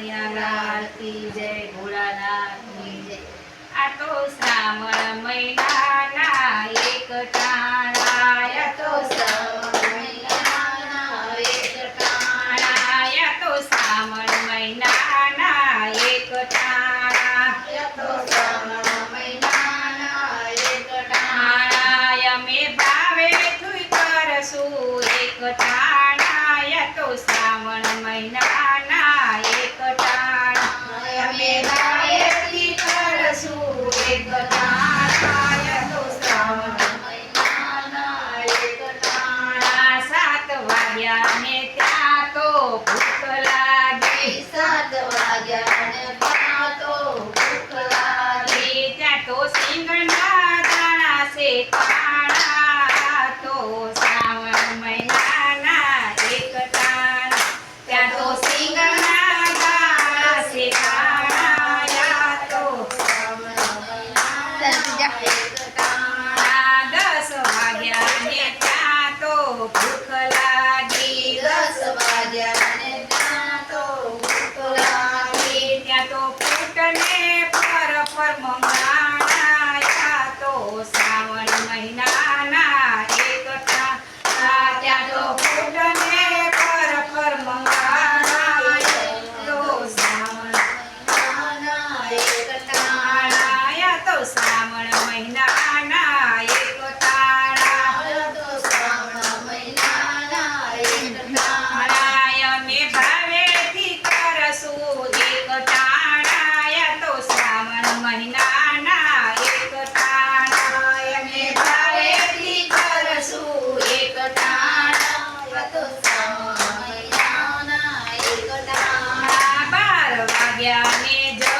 કૈયાલાલ કી જય ભોળાનાથ જય. આ તો શ્રાવણ મહિના Yeah, mahina ને જ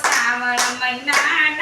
శ్రావణమన్నాన?